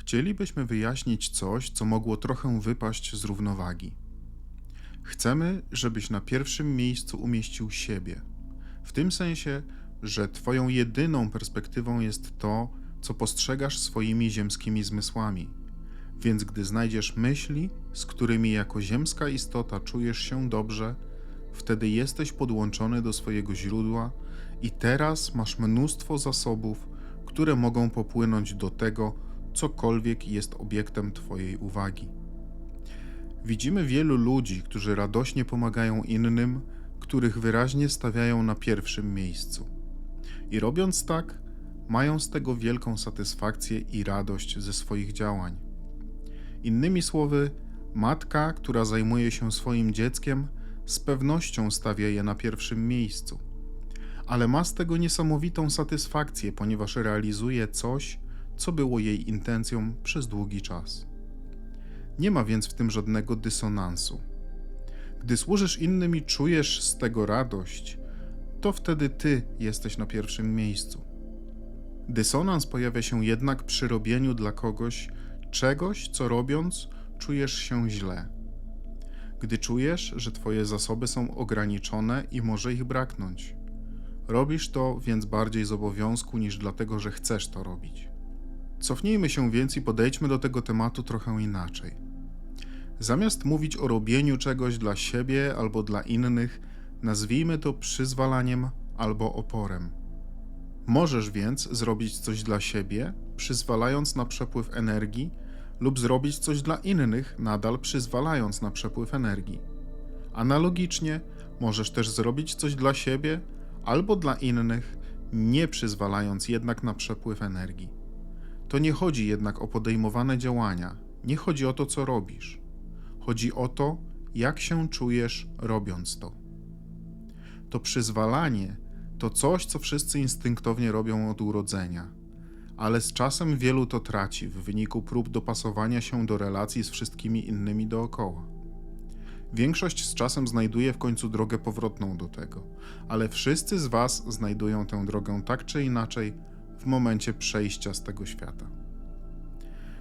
Chcielibyśmy wyjaśnić coś, co mogło trochę wypaść z równowagi. Chcemy, żebyś na pierwszym miejscu umieścił siebie. W tym sensie, że Twoją jedyną perspektywą jest to, co postrzegasz swoimi ziemskimi zmysłami. Więc gdy znajdziesz myśli, z którymi jako ziemska istota czujesz się dobrze, wtedy jesteś podłączony do swojego źródła i teraz masz mnóstwo zasobów, które mogą popłynąć do tego, cokolwiek jest obiektem Twojej uwagi. Widzimy wielu ludzi, którzy radośnie pomagają innym, których wyraźnie stawiają na pierwszym miejscu. I robiąc tak, mają z tego wielką satysfakcję i radość ze swoich działań. Innymi słowy, matka, która zajmuje się swoim dzieckiem, z pewnością stawia je na pierwszym miejscu. Ale ma z tego niesamowitą satysfakcję, ponieważ realizuje coś, co było jej intencją przez długi czas. Nie ma więc w tym żadnego dysonansu. Gdy służysz innym i czujesz z tego radość, to wtedy ty jesteś na pierwszym miejscu. Dysonans pojawia się jednak przy robieniu dla kogoś czegoś, co robiąc czujesz się źle. Gdy czujesz, że twoje zasoby są ograniczone i może ich braknąć. Robisz to więc bardziej z obowiązku niż dlatego, że chcesz to robić. Cofnijmy się więc i podejdźmy do tego tematu trochę inaczej. Zamiast mówić o robieniu czegoś dla siebie albo dla innych, nazwijmy to przyzwalaniem albo oporem. Możesz więc zrobić coś dla siebie, przyzwalając na przepływ energii, lub zrobić coś dla innych, nadal przyzwalając na przepływ energii. Analogicznie, możesz też zrobić coś dla siebie albo dla innych, nie przyzwalając jednak na przepływ energii. To nie chodzi jednak o podejmowane działania, nie chodzi o to, co robisz. Chodzi o to, jak się czujesz robiąc to. To przyzwalanie to coś, co wszyscy instynktownie robią od urodzenia, ale z czasem wielu to traci w wyniku prób dopasowania się do relacji z wszystkimi innymi dookoła. Większość z czasem znajduje w końcu drogę powrotną do tego, ale wszyscy z Was znajdują tę drogę tak czy inaczej w momencie przejścia z tego świata.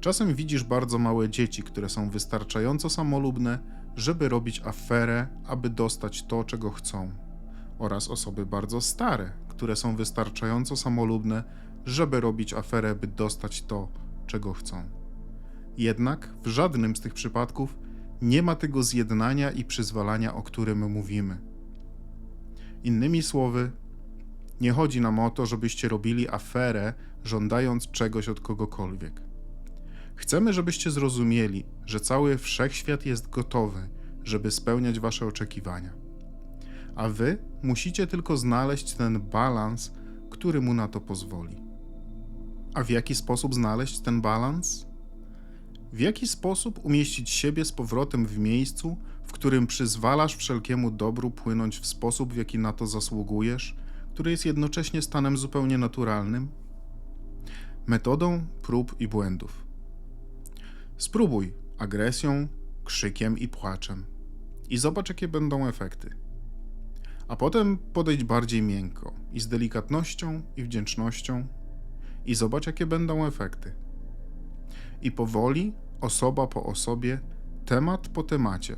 Czasem widzisz bardzo małe dzieci, które są wystarczająco samolubne, żeby robić aferę, aby dostać to, czego chcą, oraz osoby bardzo stare, które są wystarczająco samolubne, żeby robić aferę, by dostać to, czego chcą. Jednak w żadnym z tych przypadków nie ma tego zjednania i przyzwalania, o którym mówimy. Innymi słowy, nie chodzi nam o to, żebyście robili aferę, żądając czegoś od kogokolwiek. Chcemy, żebyście zrozumieli, że cały wszechświat jest gotowy, żeby spełniać wasze oczekiwania. A wy musicie tylko znaleźć ten balans, który mu na to pozwoli. A w jaki sposób znaleźć ten balans? W jaki sposób umieścić siebie z powrotem w miejscu, w którym przyzwalasz wszelkiemu dobru płynąć w sposób, w jaki na to zasługujesz, który jest jednocześnie stanem zupełnie naturalnym? Metodą prób i błędów. Spróbuj agresją, krzykiem i płaczem i zobacz, jakie będą efekty. A potem podejdź bardziej miękko i z delikatnością i wdzięcznością i zobacz, jakie będą efekty. I powoli, osoba po osobie, temat po temacie,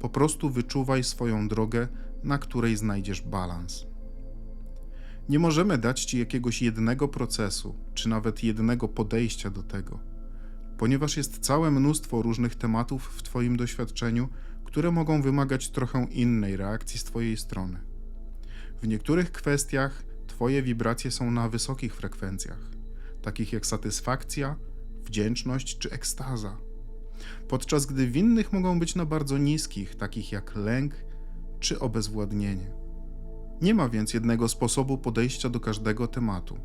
po prostu wyczuwaj swoją drogę, na której znajdziesz balans. Nie możemy dać ci jakiegoś jednego procesu, czy nawet jednego podejścia do tego, ponieważ jest całe mnóstwo różnych tematów w Twoim doświadczeniu, które mogą wymagać trochę innej reakcji z Twojej strony. W niektórych kwestiach Twoje wibracje są na wysokich frekwencjach, takich jak satysfakcja, wdzięczność czy ekstaza, podczas gdy w innych mogą być na bardzo niskich, takich jak lęk czy obezwładnienie. Nie ma więc jednego sposobu podejścia do każdego tematu.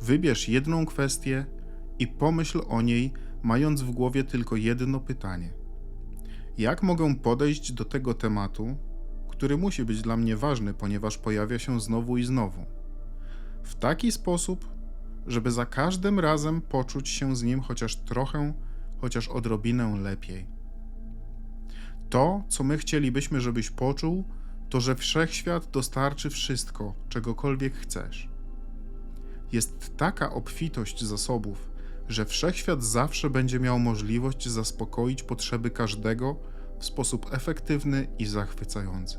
Wybierz jedną kwestię i pomyśl o niej, mając w głowie tylko jedno pytanie: Jak mogę podejść do tego tematu, który musi być dla mnie ważny, ponieważ pojawia się znowu i znowu? W taki sposób, żeby za każdym razem poczuć się z nim chociaż trochę, chociaż odrobinę lepiej. To, co my chcielibyśmy, żebyś poczuł, to że wszechświat dostarczy wszystko, czegokolwiek chcesz. Jest taka obfitość zasobów, że wszechświat zawsze będzie miał możliwość zaspokoić potrzeby każdego w sposób efektywny i zachwycający.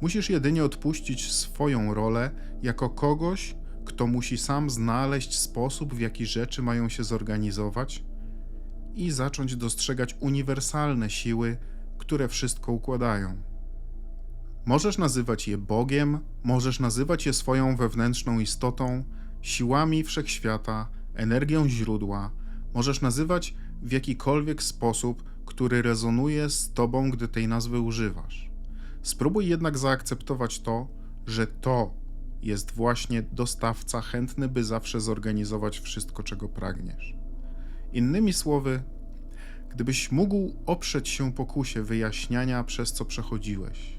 Musisz jedynie odpuścić swoją rolę jako kogoś, kto musi sam znaleźć sposób, w jaki rzeczy mają się zorganizować i zacząć dostrzegać uniwersalne siły, które wszystko układają. Możesz nazywać je Bogiem, możesz nazywać je swoją wewnętrzną istotą, siłami wszechświata, energią źródła, możesz nazywać w jakikolwiek sposób, który rezonuje z tobą, gdy tej nazwy używasz. Spróbuj jednak zaakceptować to, że to jest właśnie dostawca chętny, by zawsze zorganizować wszystko, czego pragniesz. Innymi słowy, gdybyś mógł oprzeć się pokusie wyjaśniania, przez co przechodziłeś,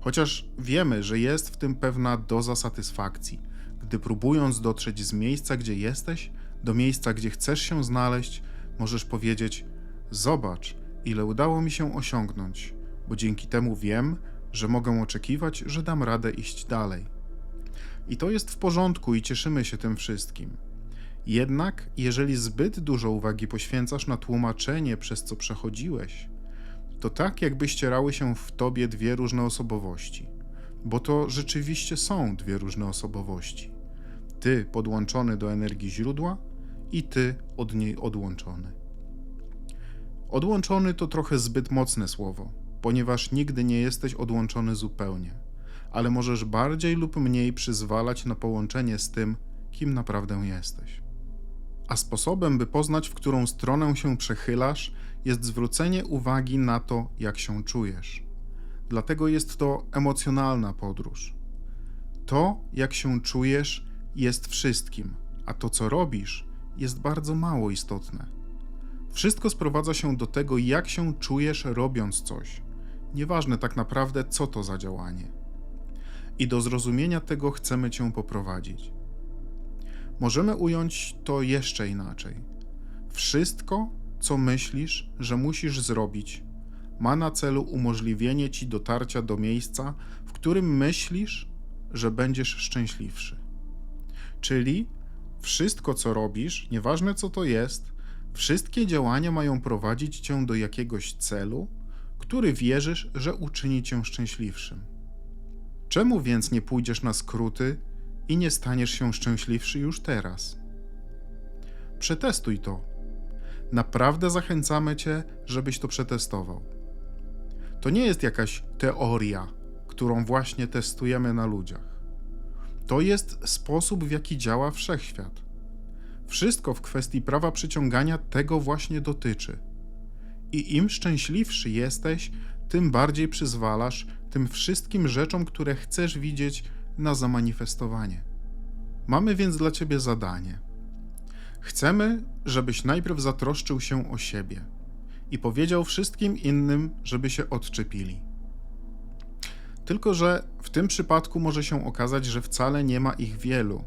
chociaż wiemy, że jest w tym pewna doza satysfakcji, gdy próbując dotrzeć z miejsca, gdzie jesteś, do miejsca, gdzie chcesz się znaleźć, możesz powiedzieć: Zobacz, ile udało mi się osiągnąć, bo dzięki temu wiem, że mogę oczekiwać, że dam radę iść dalej. I to jest w porządku i cieszymy się tym wszystkim. Jednak, jeżeli zbyt dużo uwagi poświęcasz na tłumaczenie, przez co przechodziłeś, to tak jakby ścierały się w tobie dwie różne osobowości, bo to rzeczywiście są dwie różne osobowości. Ty podłączony do energii źródła i ty od niej odłączony. Odłączony to trochę zbyt mocne słowo, ponieważ nigdy nie jesteś odłączony zupełnie, ale możesz bardziej lub mniej przyzwalać na połączenie z tym, kim naprawdę jesteś. A sposobem, by poznać, w którą stronę się przechylasz, jest zwrócenie uwagi na to, jak się czujesz. Dlatego jest to emocjonalna podróż. To, jak się czujesz, jest wszystkim, a to, co robisz, jest bardzo mało istotne. Wszystko sprowadza się do tego, jak się czujesz robiąc coś. Nieważne tak naprawdę, co to za działanie. I do zrozumienia tego chcemy Cię poprowadzić. Możemy ująć to jeszcze inaczej. Wszystko, co myślisz, że musisz zrobić, ma na celu umożliwienie Ci dotarcia do miejsca, w którym myślisz, że będziesz szczęśliwszy. Czyli wszystko, co robisz, nieważne co to jest, wszystkie działania mają prowadzić cię do jakiegoś celu, który wierzysz, że uczyni cię szczęśliwszym. Czemu więc nie pójdziesz na skróty i nie staniesz się szczęśliwszy już teraz? Przetestuj to. Naprawdę zachęcamy cię, żebyś to przetestował. To nie jest jakaś teoria, którą właśnie testujemy na ludziach. To jest sposób, w jaki działa wszechświat. Wszystko w kwestii prawa przyciągania tego właśnie dotyczy. I im szczęśliwszy jesteś, tym bardziej przyzwalasz tym wszystkim rzeczom, które chcesz widzieć, na zamanifestowanie. Mamy więc dla ciebie zadanie. Chcemy, żebyś najpierw zatroszczył się o siebie i powiedział wszystkim innym, żeby się odczepili. Tylko, że w tym przypadku może się okazać, że wcale nie ma ich wielu,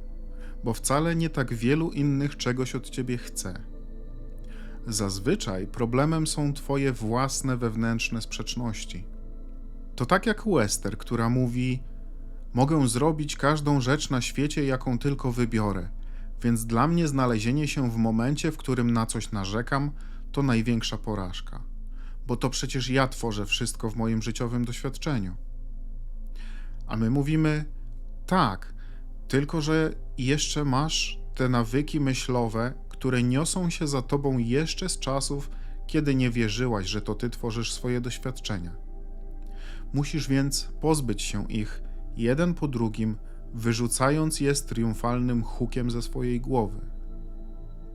bo wcale nie tak wielu innych czegoś od ciebie chce. Zazwyczaj problemem są twoje własne wewnętrzne sprzeczności. To tak jak Wester, która mówi: Mogę zrobić każdą rzecz na świecie, jaką tylko wybiorę, więc dla mnie znalezienie się w momencie, w którym na coś narzekam, to największa porażka, bo to przecież ja tworzę wszystko w moim życiowym doświadczeniu. A my mówimy: Tak, tylko że jeszcze masz te nawyki myślowe, które niosą się za tobą jeszcze z czasów, kiedy nie wierzyłaś, że to ty tworzysz swoje doświadczenia. Musisz więc pozbyć się ich jeden po drugim, wyrzucając je z triumfalnym hukiem ze swojej głowy.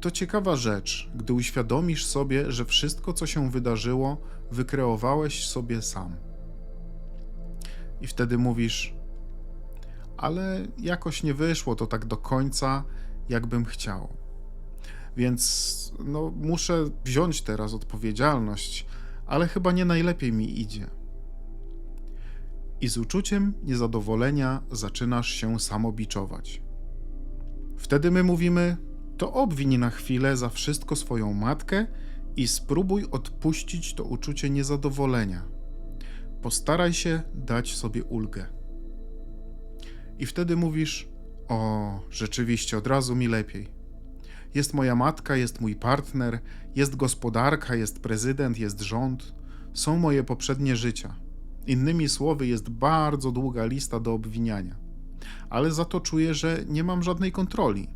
To ciekawa rzecz, gdy uświadomisz sobie, że wszystko, co się wydarzyło, wykreowałeś sobie sam. I wtedy mówisz: ale jakoś nie wyszło to tak do końca, jakbym chciał. Więc no, muszę wziąć teraz odpowiedzialność, ale chyba nie najlepiej mi idzie. I z uczuciem niezadowolenia zaczynasz się samobiczować. Wtedy my mówimy: to obwiń na chwilę za wszystko swoją matkę i spróbuj odpuścić to uczucie niezadowolenia. Postaraj się dać sobie ulgę. I wtedy mówisz: O, rzeczywiście, od razu mi lepiej. Jest moja matka, jest mój partner, jest gospodarka, jest prezydent, jest rząd. Są moje poprzednie życia. Innymi słowy, jest bardzo długa lista do obwiniania. Ale za to czuję, że nie mam żadnej kontroli.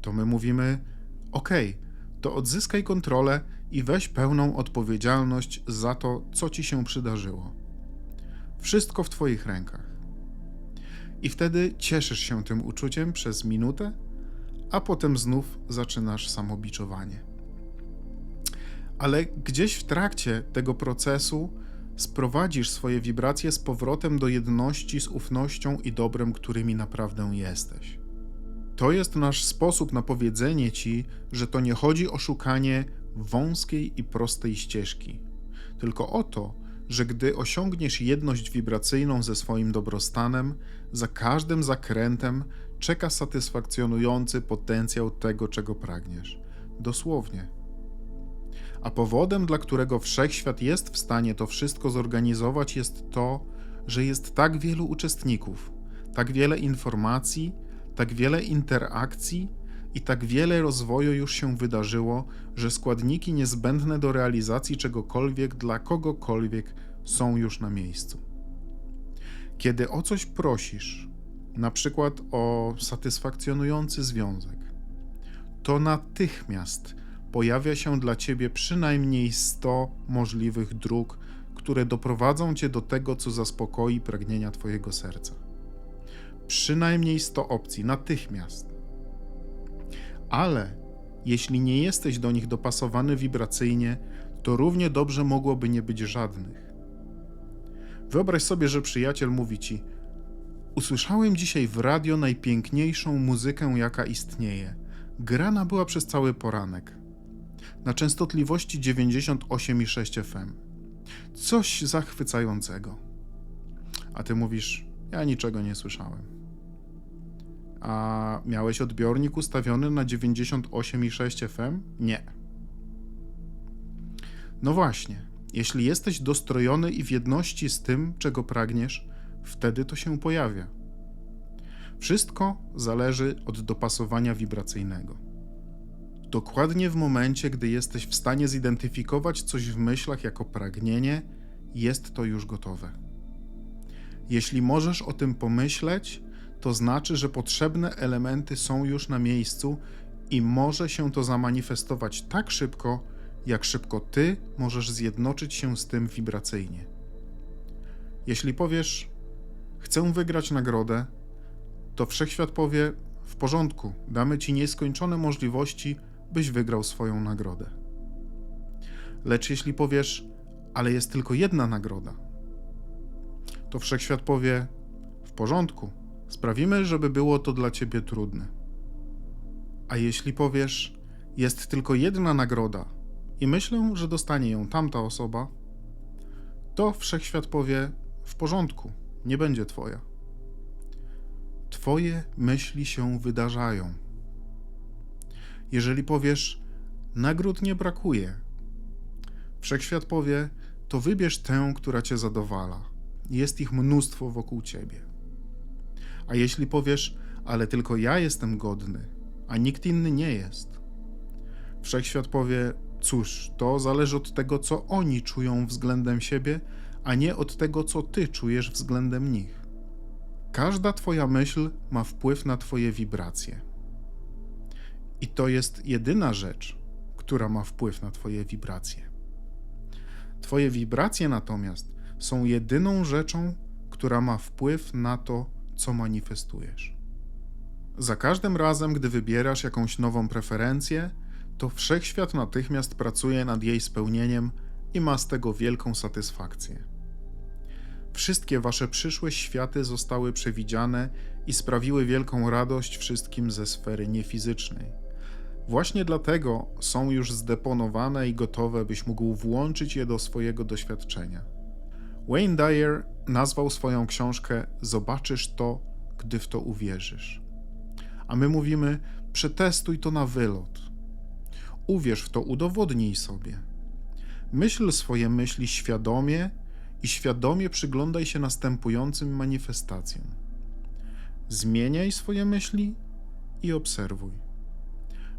To my mówimy: OK, to odzyskaj kontrolę i weź pełną odpowiedzialność za to, co ci się przydarzyło. Wszystko w Twoich rękach. I wtedy cieszysz się tym uczuciem przez minutę, a potem znów zaczynasz samobiczowanie. Ale gdzieś w trakcie tego procesu sprowadzisz swoje wibracje z powrotem do jedności z ufnością i dobrem, którymi naprawdę jesteś. To jest nasz sposób na powiedzenie ci, że to nie chodzi o szukanie wąskiej i prostej ścieżki, tylko o to, że gdy osiągniesz jedność wibracyjną ze swoim dobrostanem, za każdym zakrętem czeka satysfakcjonujący potencjał tego, czego pragniesz. Dosłownie. A powodem, dla którego wszechświat jest w stanie to wszystko zorganizować, jest to, że jest tak wielu uczestników, tak wiele informacji, tak wiele interakcji i tak wiele rozwoju już się wydarzyło, że składniki niezbędne do realizacji czegokolwiek dla kogokolwiek są już na miejscu. Kiedy o coś prosisz, na przykład o satysfakcjonujący związek, to natychmiast pojawia się dla ciebie przynajmniej 100 możliwych dróg, które doprowadzą cię do tego, co zaspokoi pragnienia twojego serca. Przynajmniej 100 opcji, natychmiast. Ale jeśli nie jesteś do nich dopasowany wibracyjnie, to równie dobrze mogłoby nie być żadnych. Wyobraź sobie, że przyjaciel mówi ci: Usłyszałem dzisiaj w radio najpiękniejszą muzykę, jaka istnieje. Grana była przez cały poranek. Na częstotliwości 98,6 FM. Coś zachwycającego. A ty mówisz: Ja niczego nie słyszałem. A miałeś odbiornik ustawiony na 98,6 FM? Nie. No właśnie, jeśli jesteś dostrojony i w jedności z tym, czego pragniesz, wtedy to się pojawia. Wszystko zależy od dopasowania wibracyjnego. Dokładnie w momencie, gdy jesteś w stanie zidentyfikować coś w myślach jako pragnienie, jest to już gotowe. Jeśli możesz o tym pomyśleć, to znaczy, że potrzebne elementy są już na miejscu i może się to zamanifestować tak szybko, jak szybko ty możesz zjednoczyć się z tym wibracyjnie. Jeśli powiesz, chcę wygrać nagrodę, to wszechświat powie: W porządku, damy ci nieskończone możliwości, byś wygrał swoją nagrodę. Lecz jeśli powiesz, ale jest tylko jedna nagroda, to wszechświat powie: W porządku, sprawimy, żeby było to dla ciebie trudne. A jeśli powiesz, jest tylko jedna nagroda i myślę, że dostanie ją tamta osoba, to wszechświat powie: W porządku, nie będzie twoja. Twoje myśli się wydarzają. Jeżeli powiesz, nagród nie brakuje, wszechświat powie, to wybierz tę, która cię zadowala. Jest ich mnóstwo wokół ciebie. A jeśli powiesz, ale tylko ja jestem godny, a nikt inny nie jest, wszechświat powie, cóż, to zależy od tego, co oni czują względem siebie, a nie od tego, co ty czujesz względem nich. Każda Twoja myśl ma wpływ na Twoje wibracje. I to jest jedyna rzecz, która ma wpływ na Twoje wibracje. Twoje wibracje natomiast są jedyną rzeczą, która ma wpływ na to, co manifestujesz. Za każdym razem, gdy wybierasz jakąś nową preferencję, to wszechświat natychmiast pracuje nad jej spełnieniem i ma z tego wielką satysfakcję. Wszystkie wasze przyszłe światy zostały przewidziane i sprawiły wielką radość wszystkim ze sfery niefizycznej. Właśnie dlatego są już zdeponowane i gotowe, byś mógł włączyć je do swojego doświadczenia. Wayne Dyer nazwał swoją książkę Zobaczysz to, gdy w to uwierzysz. A my mówimy: przetestuj to na wylot. Uwierz w to, udowodnij sobie. Myśl swoje myśli świadomie i świadomie przyglądaj się następującym manifestacjom. Zmieniaj swoje myśli i obserwuj.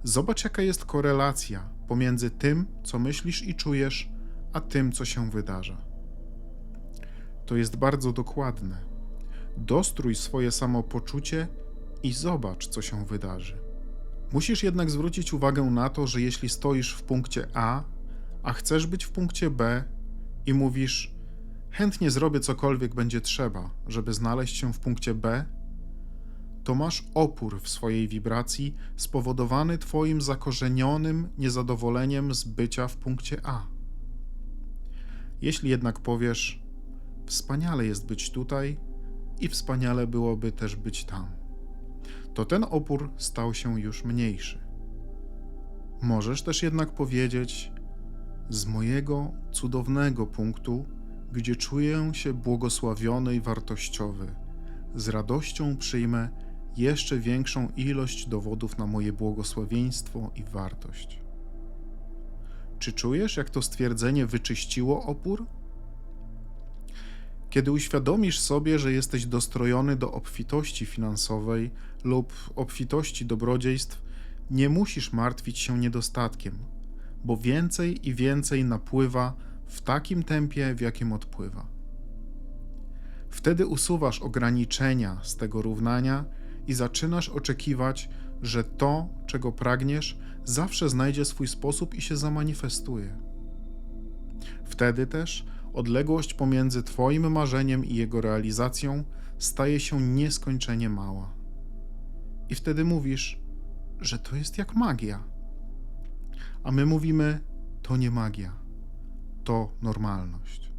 Zobacz, jaka jest korelacja pomiędzy tym, co myślisz i czujesz, a tym, co się wydarza. To jest bardzo dokładne. Dostrój swoje samopoczucie i zobacz, co się wydarzy. Musisz jednak zwrócić uwagę na to, że jeśli stoisz w punkcie A, a chcesz być w punkcie B i mówisz: Chętnie zrobię cokolwiek będzie trzeba, żeby znaleźć się w punkcie B, to masz opór w swojej wibracji spowodowany Twoim zakorzenionym niezadowoleniem z bycia w punkcie A. Jeśli jednak powiesz: Wspaniale jest być tutaj i wspaniale byłoby też być tam, to ten opór stał się już mniejszy. Możesz też jednak powiedzieć: Z mojego cudownego punktu, gdzie czuję się błogosławiony i wartościowy, z radością przyjmę jeszcze większą ilość dowodów na moje błogosławieństwo i wartość. Czy czujesz, jak to stwierdzenie wyczyściło opór? Kiedy uświadomisz sobie, że jesteś dostrojony do obfitości finansowej lub obfitości dobrodziejstw, nie musisz martwić się niedostatkiem, bo więcej i więcej napływa w takim tempie, w jakim odpływa. Wtedy usuwasz ograniczenia z tego równania i zaczynasz oczekiwać, że to, czego pragniesz, zawsze znajdzie swój sposób i się zamanifestuje. Wtedy też odległość pomiędzy Twoim marzeniem i jego realizacją staje się nieskończenie mała. I wtedy mówisz, że to jest jak magia. A my mówimy, to nie magia, to normalność.